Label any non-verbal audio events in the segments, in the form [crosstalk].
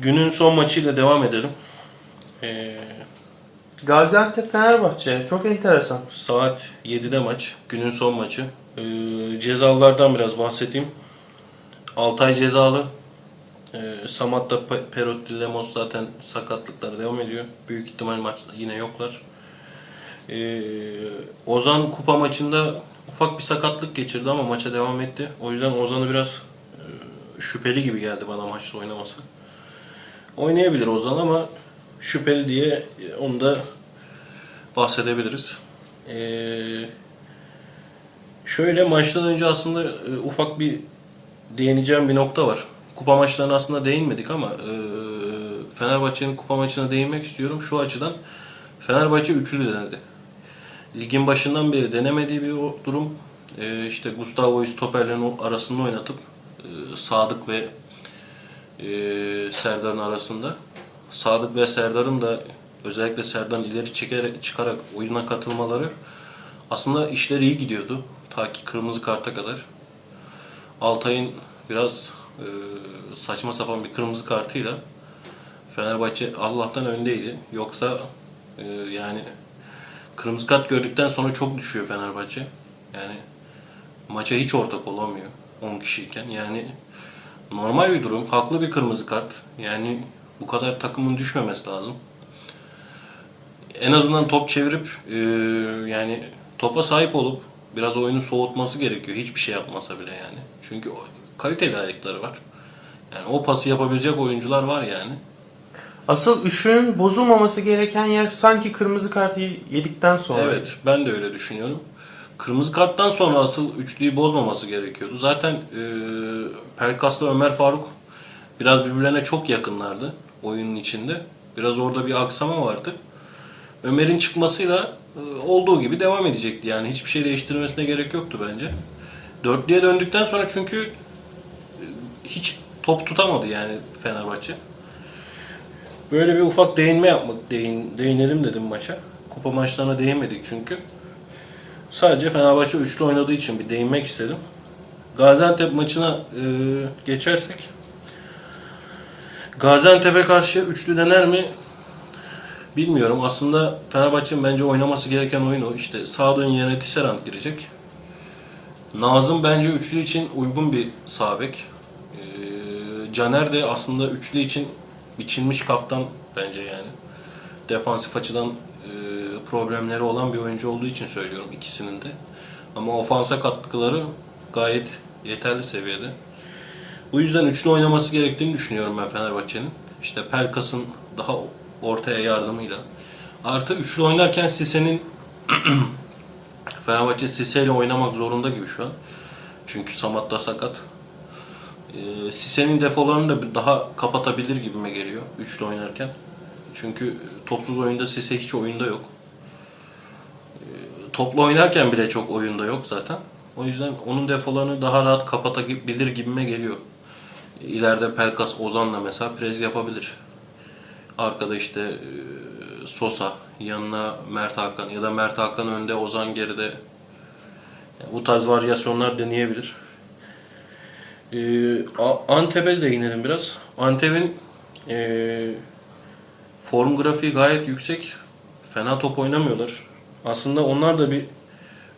Günün son maçıyla devam edelim. Ee, Gaziantep Fenerbahçe çok enteresan. saat 7'de maç. Günün son maçı. Ee, cezalılardan biraz bahsedeyim. Altay cezalı. Ee, Samat'ta Pe- Perotti, Lemos zaten sakatlıkları devam ediyor. Büyük ihtimal maçta yine yoklar. Ee, Ozan kupa maçında ufak bir sakatlık geçirdi ama maça devam etti. O yüzden Ozan'ı biraz e, şüpheli gibi geldi bana maçta oynaması. Oynayabilir Ozan ama şüpheli diye e, onu da bahsedebiliriz. Ee, şöyle maçtan önce aslında e, ufak bir değineceğim bir nokta var. Kupa maçlarına aslında değinmedik ama e, Fenerbahçe'nin kupa maçına değinmek istiyorum. Şu açıdan Fenerbahçe üçlü denedi. Ligin başından beri denemediği bir durum. E, işte Gustavo'yu stoperlerin arasında oynatıp e, Sadık ve e, Serdar'ın arasında. Sadık ve Serdar'ın da özellikle Serdar'ın ileri çekerek, çıkarak oyuna katılmaları aslında işler iyi gidiyordu. Ta ki kırmızı karta kadar. Altay'ın biraz e, saçma sapan bir kırmızı kartıyla Fenerbahçe Allah'tan öndeydi. Yoksa e, yani kırmızı kart gördükten sonra çok düşüyor Fenerbahçe. Yani maça hiç ortak olamıyor 10 kişiyken. Yani normal bir durum. Haklı bir kırmızı kart. Yani bu kadar takımın düşmemesi lazım. En azından top çevirip e, yani topa sahip olup biraz oyunu soğutması gerekiyor. Hiçbir şey yapmasa bile yani. Çünkü kaliteli ayakları var. Yani o pası yapabilecek oyuncular var yani. Asıl üçünün bozulmaması gereken yer sanki kırmızı kartı yedikten sonra. Evet, ben de öyle düşünüyorum. Kırmızı karttan sonra asıl üçlüyü bozmaması gerekiyordu. Zaten e, Pelkas'la Ömer Faruk biraz birbirlerine çok yakınlardı oyunun içinde. Biraz orada bir aksama vardı. Ömer'in çıkmasıyla e, olduğu gibi devam edecekti. Yani hiçbir şey değiştirmesine gerek yoktu bence. Dörtlüye döndükten sonra çünkü e, hiç top tutamadı yani Fenerbahçe. Böyle bir ufak değinme yapmak, değin, değinelim dedim maça. Kupa maçlarına değinmedik çünkü. Sadece Fenerbahçe üçlü oynadığı için bir değinmek istedim. Gaziantep maçına e, geçersek. Gaziantep'e karşı üçlü dener mi? Bilmiyorum. Aslında Fenerbahçe'nin bence oynaması gereken oyun o. İşte Sadık'ın yerine Tisserand girecek. Nazım bence üçlü için uygun bir sağ bek. Ee, Caner de aslında üçlü için biçilmiş kaftan bence yani. Defansif açıdan e, problemleri olan bir oyuncu olduğu için söylüyorum ikisinin de. Ama ofansa katkıları gayet yeterli seviyede. Bu yüzden üçlü oynaması gerektiğini düşünüyorum ben Fenerbahçe'nin. İşte Pelkas'ın daha ortaya yardımıyla. Artı üçlü oynarken Sise'nin [clears throat] Fenerbahçe Sise ile oynamak zorunda gibi şu an. Çünkü Samat da sakat. Ee, Sise'nin defolarını da daha kapatabilir gibime geliyor üçlü oynarken. Çünkü topsuz oyunda Sise hiç oyunda yok. Ee, toplu oynarken bile çok oyunda yok zaten. O yüzden onun defolarını daha rahat kapatabilir gibime geliyor. İleride Pelkas Ozan'la mesela prez yapabilir. Arkada işte e, Sosa, yanına Mert Hakan ya da Mert Hakan önde, Ozan geride. Yani bu tarz varyasyonlar deneyebilir. Ee, Antep'e değinelim biraz. Antep'in e, form grafiği gayet yüksek. Fena top oynamıyorlar. Aslında onlar da bir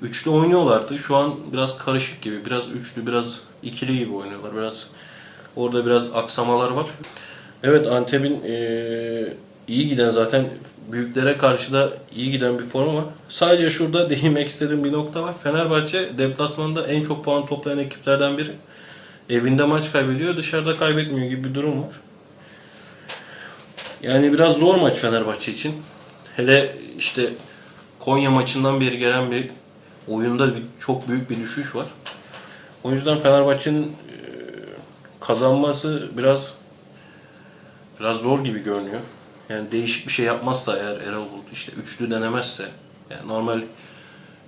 üçlü oynuyorlardı. Şu an biraz karışık gibi. Biraz üçlü, biraz ikili gibi oynuyorlar. Biraz orada biraz aksamalar var. Evet Antep'in e, iyi giden zaten büyüklere karşı da iyi giden bir form var. Sadece şurada [laughs] değinmek istediğim bir nokta var. Fenerbahçe deplasmanda en çok puan toplayan ekiplerden biri. Evinde maç kaybediyor, dışarıda kaybetmiyor gibi bir durum var. Yani biraz zor maç Fenerbahçe için. Hele işte Konya maçından beri gelen bir oyunda bir, çok büyük bir düşüş var. O yüzden Fenerbahçe'nin e, kazanması biraz biraz zor gibi görünüyor. Yani değişik bir şey yapmazsa eğer Erol Bulut işte üçlü denemezse yani normal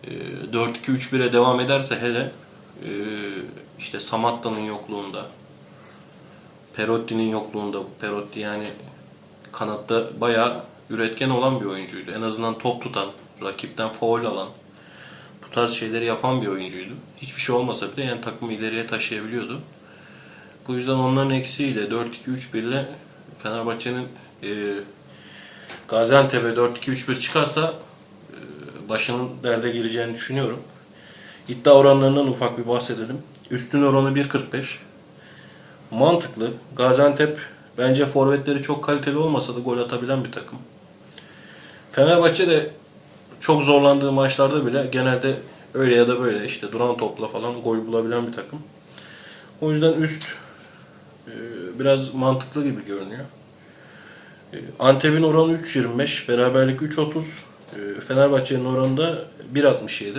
e, 4-2-3-1'e devam ederse hele e, işte Samatta'nın yokluğunda Perotti'nin yokluğunda Perotti yani kanatta bayağı üretken olan bir oyuncuydu. En azından top tutan, rakipten faul alan, bu tarz şeyleri yapan bir oyuncuydu. Hiçbir şey olmasa bile yani takımı ileriye taşıyabiliyordu. Bu yüzden onların eksiğiyle 4-2-3-1 ile Fenerbahçe'nin e, Gaziantep'e 4-2-3-1 çıkarsa e, başının derde gireceğini düşünüyorum. İddia oranlarından ufak bir bahsedelim. Üstün oranı 1.45. Mantıklı. Gaziantep bence forvetleri çok kaliteli olmasa da gol atabilen bir takım. Fenerbahçe de çok zorlandığı maçlarda bile genelde öyle ya da böyle işte duran topla falan gol bulabilen bir takım. O yüzden üst e, biraz mantıklı gibi görünüyor. E, Antep'in oranı 3.25, beraberlik 3.30. E, Fenerbahçe'nin oranı da 1.67.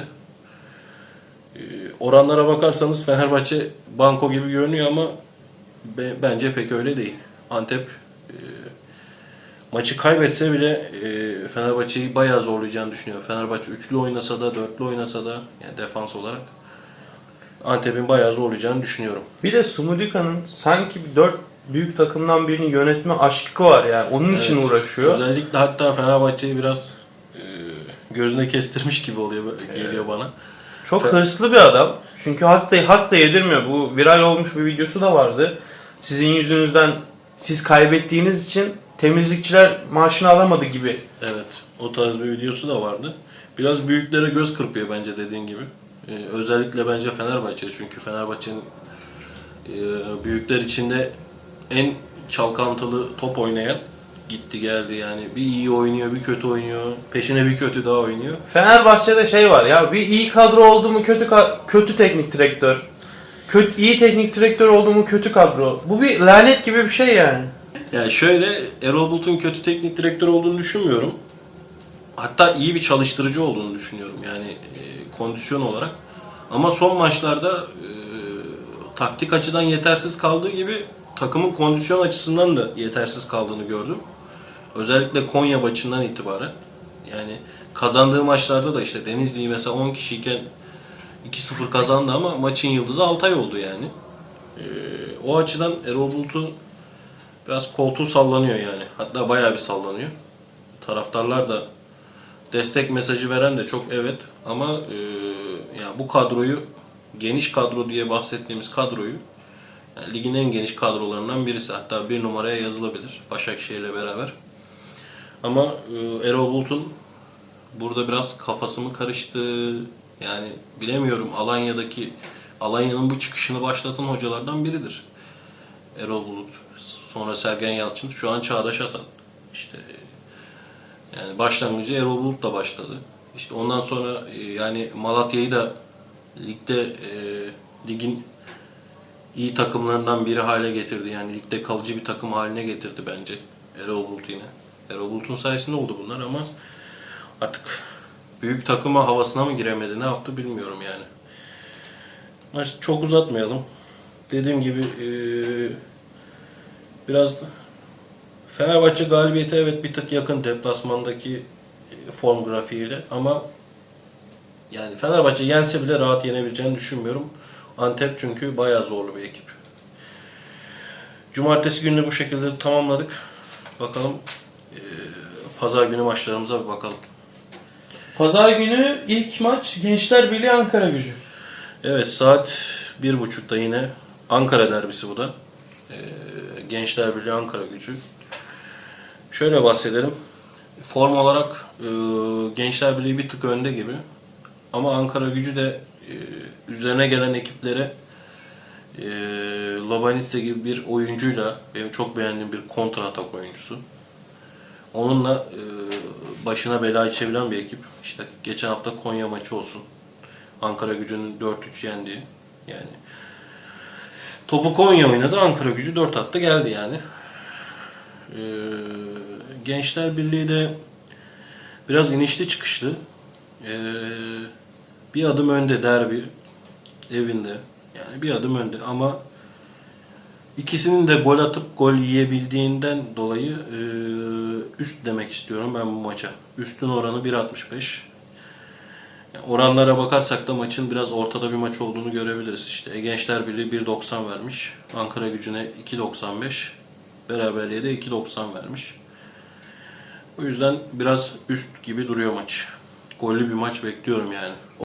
E, Oranlara bakarsanız Fenerbahçe banko gibi görünüyor ama be- bence pek öyle değil. Antep e, maçı kaybetse bile e, Fenerbahçe'yi bayağı zorlayacağını düşünüyorum. Fenerbahçe üçlü oynasa da, dörtlü oynasa da yani defans olarak Antep'in bayağı zorlayacağını düşünüyorum. Bir de Sumudika'nın sanki bir dört büyük takımdan birini yönetme aşkı var yani. Onun için Evet. uğraşıyor. Özellikle hatta Fenerbahçe'yi biraz e, gözüne kestirmiş gibi oluyor geliyor bana. Çok Fe- hırslı bir adam. Çünkü hak da, hak da yedirmiyor. Bu viral olmuş bir videosu da vardı. Sizin yüzünüzden siz kaybettiğiniz için temizlikçiler maaşını alamadı gibi. Evet, o tarz bir videosu da vardı. Biraz büyüklere göz kırpıyor bence dediğin gibi. E, özellikle bence Fenerbahçe çünkü Fenerbahçe'nin e, büyükler içinde en çalkantılı top oynayan gitti geldi yani. Bir iyi oynuyor, bir kötü oynuyor. Peşine bir kötü daha oynuyor. Fenerbahçe'de şey var ya bir iyi kadro oldu mu kötü ka- kötü teknik direktör. Kötü iyi teknik direktör oldu mu kötü kadro. Bu bir lanet gibi bir şey yani. Yani şöyle Erol Bulut'un kötü teknik direktör olduğunu düşünmüyorum. Hatta iyi bir çalıştırıcı olduğunu düşünüyorum yani e, kondisyon olarak. Ama son maçlarda e, taktik açıdan yetersiz kaldığı gibi takımın kondisyon açısından da yetersiz kaldığını gördüm. Özellikle Konya maçından itibaren. Yani kazandığı maçlarda da işte Denizli'yi mesela 10 kişiyken 2-0 kazandı ama maçın yıldızı Altay oldu yani. E, o açıdan Erol Bulut'un Biraz koltuğu sallanıyor yani. Hatta bayağı bir sallanıyor. Taraftarlar da destek mesajı veren de çok evet ama e, yani bu kadroyu geniş kadro diye bahsettiğimiz kadroyu yani ligin en geniş kadrolarından birisi. Hatta bir numaraya yazılabilir Başakşehir'le beraber. Ama e, Erol Bulut'un burada biraz kafası mı karıştı? Yani bilemiyorum. Alanya'daki Alanya'nın bu çıkışını başlatan hocalardan biridir. Erol Bulut, sonra Sergen Yalçın, şu an Çağdaş Atan. İşte yani başlangıcı Erol Bulut'la başladı. İşte ondan sonra e, yani Malatya'yı da ligde e, ligin iyi takımlarından biri hale getirdi. Yani ligde kalıcı bir takım haline getirdi bence Erol Bulut yine. Erol Bulut'un sayesinde oldu bunlar ama artık büyük takıma havasına mı giremedi ne yaptı bilmiyorum yani. Maç çok uzatmayalım. Dediğim gibi e, biraz Fenerbahçe galibiyete evet bir tık yakın deplasmandaki form grafiğiyle ama yani Fenerbahçe yense bile rahat yenebileceğini düşünmüyorum. Antep çünkü bayağı zorlu bir ekip. Cumartesi gününü bu şekilde tamamladık. Bakalım e, pazar günü maçlarımıza bir bakalım. Pazar günü ilk maç Gençler Birliği Ankara gücü. Evet saat bir buçukta yine Ankara derbisi bu da. Ee, Gençler Birliği Ankara gücü. Şöyle bahsedelim. Form olarak e, Gençler Birliği bir tık önde gibi. Ama Ankara gücü de e, üzerine gelen ekiplere e, Lobanitse gibi bir oyuncuyla benim çok beğendiğim bir kontra atak oyuncusu. Onunla e, başına bela içebilen bir ekip. İşte geçen hafta Konya maçı olsun. Ankara gücünün 4-3 yendiği. Yani topu Konya oynadı. Ankara gücü 4 attı geldi yani. Ee, Gençler Birliği de biraz inişli çıkışlı. Ee, bir adım önde derbi evinde. Yani bir adım önde ama ikisinin de gol atıp gol yiyebildiğinden dolayı e, üst demek istiyorum ben bu maça. Üstün oranı 1.65. Yani oranlara bakarsak da maçın biraz ortada bir maç olduğunu görebiliriz. İşte Gençler Birliği 1.90 vermiş. Ankara gücüne 2.95. Beraberliğe de 2.90 vermiş. O yüzden biraz üst gibi duruyor maç. Gollü bir maç bekliyorum yani.